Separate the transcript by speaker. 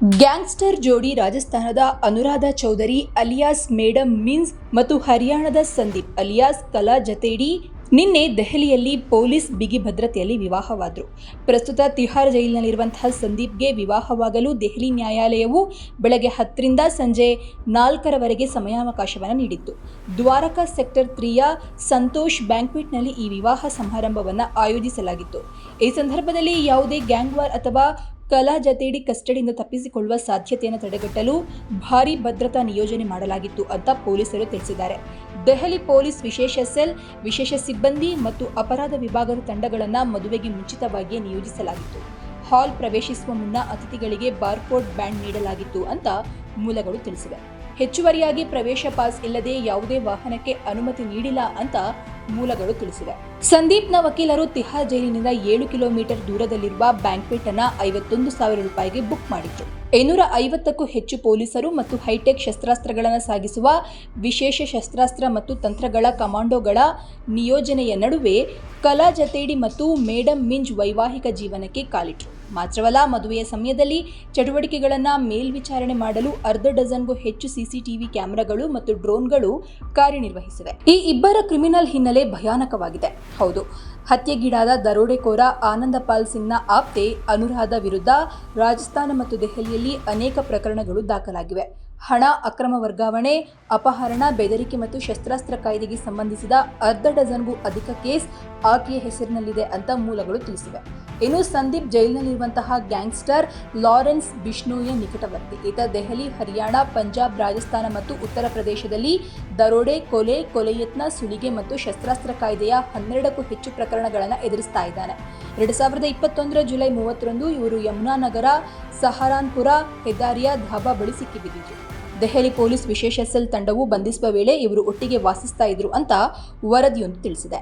Speaker 1: Gangster ಜೋಡಿ ರಾಜಸ್ಥಾನದ Anuradha Chaudhary alias madam Minz ಮತ್ತು ಹರಿಯಾಣದ ಸಂದೀಪ್ ಅಲಿಯಾಸ್ ಕಲಾ ಜತೇಡಿ ನಿನ್ನೆ ದೆಹಲಿಯಲ್ಲಿ ಪೊಲೀಸ್ ಬಿಗಿ ಭದ್ರತೆಯಲ್ಲಿ ವಿವಾಹವಾದರು. ಪ್ರಸ್ತುತ ತಿಹಾರ್ ಜೈಲಿನಲ್ಲಿರುವಂತಹ ಸಂದೀಪ್ಗೆ ವಿವಾಹವಾಗಲು ದೆಹಲಿ ನ್ಯಾಯಾಲಯವು ಬೆಳಗ್ಗೆ ಹತ್ತರಿಂದ ಸಂಜೆ ನಾಲ್ಕರವರೆಗೆ ಸಮಯಾವಕಾಶವನ್ನು ನೀಡಿತ್ತು. ದ್ವಾರಕಾ ಸೆಕ್ಟರ್ ತ್ರೀಯ ಸಂತೋಷ್ ಬ್ಯಾಂಕ್ವೆಟ್ನಲ್ಲಿ ಈ ವಿವಾಹ ಸಮಾರಂಭವನ್ನು ಆಯೋಜಿಸಲಾಗಿತ್ತು. ಈ ಸಂದರ್ಭದಲ್ಲಿ ಯಾವುದೇ ಗ್ಯಾಂಗ್ ವಾರ್ ಅಥವಾ ಕಲಾ ಜತೇಡಿ ಕಸ್ಟಡಿಯಿಂದ ತಪ್ಪಿಸಿಕೊಳ್ಳುವ ಸಾಧ್ಯತೆಯನ್ನು ತಡೆಗಟ್ಟಲು ಭಾರೀ ಭದ್ರತಾ ನಿಯೋಜನೆ ಮಾಡಲಾಗಿತ್ತು ಅಂತ ಪೊಲೀಸರು ತಿಳಿಸಿದ್ದಾರೆ. ದೆಹಲಿ ಪೊಲೀಸ್ ವಿಶೇಷ ಸೆಲ್, ವಿಶೇಷ ಸಿಬ್ಬಂದಿ ಮತ್ತು ಅಪರಾಧ ವಿಭಾಗದ ತಂಡಗಳನ್ನು ಮದುವೆಗೆ ಮುಂಚಿತವಾಗಿಯೇ ನಿಯೋಜಿಸಲಾಗಿತ್ತು. ಹಾಲ್ ಪ್ರವೇಶಿಸುವ ಮುನ್ನ ಅತಿಥಿಗಳಿಗೆ ಬಾರ್ಕೋಡ್ ಬ್ಯಾಂಡ್ ನೀಡಲಾಗಿತ್ತು ಅಂತ ಮೂಲಗಳು ತಿಳಿಸಿವೆ. ಹೆಚ್ಚುವರಿಯಾಗಿ ಪ್ರವೇಶ ಪಾಸ್ ಇಲ್ಲದೆ ಯಾವುದೇ ವಾಹನಕ್ಕೆ ಅನುಮತಿ ನೀಡಿಲ್ಲ ಅಂತ ಮೂಲಗಳು ತಿಳಿಸಿವೆ. ಸಂದೀಪ್ನ ವಕೀಲರು ತಿಹಾರ್ ಜೈಲಿನಿಂದ ಏಳು ಕಿಲೋಮೀಟರ್ ದೂರದಲ್ಲಿರುವ ಬ್ಯಾಂಕ್ವೆಟ್ ಅನ್ನ ಐವತ್ತೊಂದು ಸಾವಿರ ರೂಪಾಯಿಗೆ ಬುಕ್ ಮಾಡಿತ್ತು ಐನೂರ ಐವತ್ತಕ್ಕೂ ಹೆಚ್ಚು ಪೊಲೀಸರು ಮತ್ತು ಹೈಟೆಕ್ ಶಸ್ತ್ರಾಸ್ತ್ರಗಳನ್ನು ಸಾಗಿಸುವ ವಿಶೇಷ ಶಸ್ತ್ರಾಸ್ತ್ರ ಮತ್ತು ತಂತ್ರಗಳ ಕಮಾಂಡೋಗಳ ನಿಯೋಜನೆಯ ನಡುವೆ ಕಲಾ ಜತೇಡಿ ಮತ್ತು ಮೇಡಮ್ ಮಿಂಜ್ ವೈವಾಹಿಕ ಜೀವನಕ್ಕೆ ಕಾಲಿಟ್ರು. ಮಾತ್ರವಲ್ಲ, ಮದುವೆಯ ಸಮಯದಲ್ಲಿ ಚಟುವಟಿಕೆಗಳನ್ನು ಮೇಲ್ವಿಚಾರಣೆ ಮಾಡಲು ಅರ್ಧ ಡಜನ್ಗೂ ಹೆಚ್ಚು ಸಿಸಿಟಿವಿ ಕ್ಯಾಮೆರಾಗಳು ಮತ್ತು ಡ್ರೋನ್ಗಳು ಕಾರ್ಯನಿರ್ವಹಿಸಿವೆ. ಈ ಇಬ್ಬರ ಕ್ರಿಮಿನಲ್ ಹಿನ್ನೆಲೆ ಭಯಾನಕವಾಗಿದೆ. ಹೌದು. ಹತ್ಯೆಗೀಡಾದ ದರೋಡೆಕೋರ ಆನಂದಪಾಲ್ ಸಿಂಗ್ನ ಆಪ್ತೆ ಅನುರಾಧ ವಿರುದ್ಧ ರಾಜಸ್ಥಾನ ಮತ್ತು ದೆಹಲಿಯಲ್ಲಿ ಅನೇಕ ಪ್ರಕರಣಗಳು ದಾಖಲಾಗಿವೆ. ಹಣ, ಅಕ್ರಮ ವರ್ಗಾವಣೆ, ಅಪಹರಣ, ಬೆದರಿಕೆ ಮತ್ತು ಶಸ್ತ್ರಾಸ್ತ್ರ ಕಾಯ್ದೆಗೆ ಸಂಬಂಧಿಸಿದ ಅರ್ಧ ಡಜನ್ಗೂ ಅಧಿಕ ಕೇಸ್ ಆಕೆಯ ಹೆಸರಿನಲ್ಲಿದೆ ಅಂತ ಮೂಲಗಳು ತಿಳಿಸಿವೆ. ಇನ್ನು ಸಂದೀಪ್ ಜೈಲಿನಲ್ಲಿರುವಂತಹ ಗ್ಯಾಂಗ್ಸ್ಟರ್ ಲಾರೆನ್ಸ್ ಬಿಷ್ಣೋಯ ನಿಕಟವರ್ತಿ. ಈತ ದೆಹಲಿ, ಹರಿಯಾಣ, ಪಂಜಾಬ್, ರಾಜಸ್ಥಾನ ಮತ್ತು ಉತ್ತರ ಪ್ರದೇಶದಲ್ಲಿ ದರೋಡೆ, ಕೊಲೆ, ಕೊಲೆಯತ್ನ, ಸುಲಿಗೆ ಮತ್ತು ಶಸ್ತ್ರಾಸ್ತ್ರ ಕಾಯ್ದೆಯ ಹನ್ನೆರಡಕ್ಕೂ ಹೆಚ್ಚು ಪ್ರಕರಣಗಳನ್ನು ಎದುರಿಸ್ತಾ ಇದ್ದಾನೆ. ಎರಡು ಸಾವಿರದ ಇಪ್ಪತ್ತೊಂದರ ಜುಲೈ ಮೂವತ್ತರಂದು ಇವರು ಯಮುನಾ ನಗರ, ಸಹರಾನ್ಪುರ, ಹೆದ್ದಾರಿಯ ಧಾಬಾ ಬಳಿ ಸಿಕ್ಕಿಬಿದ್ದಿದ್ರು ದೆಹಲಿ ಪೊಲೀಸ್ ವಿಶೇಷ ಸೆಲ್ ತಂಡವು ಬಂಧಿಸುವ ವೇಳೆ ಇವರು ಒಟ್ಟಿಗೆ ವಾಸಿಸ್ತಾ ಇದ್ರು ಅಂತ ವರದಿಯೊಂದು ತಿಳಿಸಿದೆ.